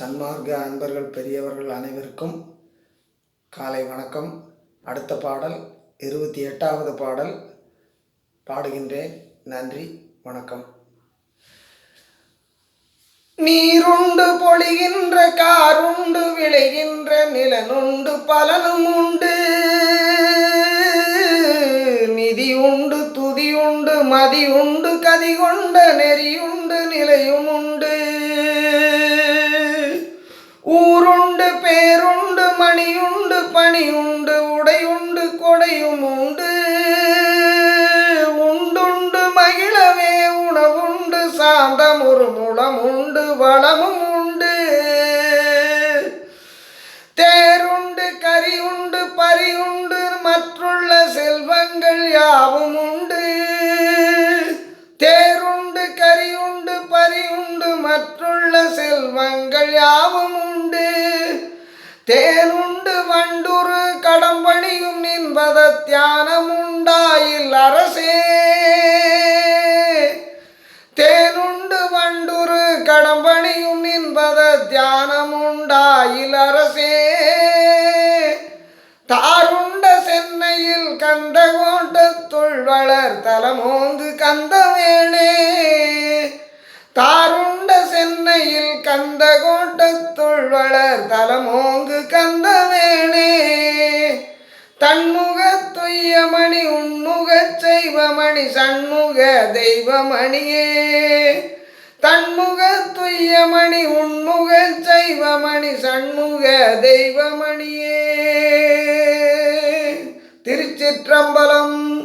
சன்மார்க்க அன்பர்கள் பெரியவர்கள் அனைவருக்கும் காலை வணக்கம். அடுத்த பாடல் இருபத்தி எட்டாவது பாடல். பாடுகின்றேன். நன்றி. வணக்கம். நீருண்டு பொழிகின்ற காருண்டு விளைகின்ற நிலனுண்டு பலனும் உண்டு. நிதி உண்டு துதி உண்டு மதி உண்டு கதி கொண்ட நெறியுண்டு நிலையும் உண்டு. பேருண்டு மணியுண்டு பணி பணியுண்டு உடையுண்டு கொடையும் உண்டு. உண்டுண்டு மகிழவே உணவுண்டு சாந்தம் ஒரு முடம் உண்டு வளமும் உண்டு. தேருண்டு கரி உண்டு பரி உண்டு மற்றுள்ள செல்வங்கள் யாவும் உண்டு. தேருண்டு கரி உண்டு பரி உண்டு மற்றுள்ள செல்வங்கள் யாவும் உண்டு நின்பத தியானம் உண்டாயில் அரசே. தேனுண்டு வண்டுரு கடம்பணியும் நின்பத தியானம் உண்டாயில் அரசே. தாருண்ட சென்னையில் கந்த கோட்டத்துள் வளர் தலமோங்கு கந்தவேணே. தாருண்ட சென்னையில் கந்த கோட்டத்துள் வளர் தலமோங்கு கந்தவேணே. தன்முக பொய்யமணி உண்முக செய்வமணி சண்முக தெய்வமணியே. தன்முக துய்யமணி உண்முக செய்வமணி சண்முக தெய்வமணியே. திருச்சிற்றம்பலம்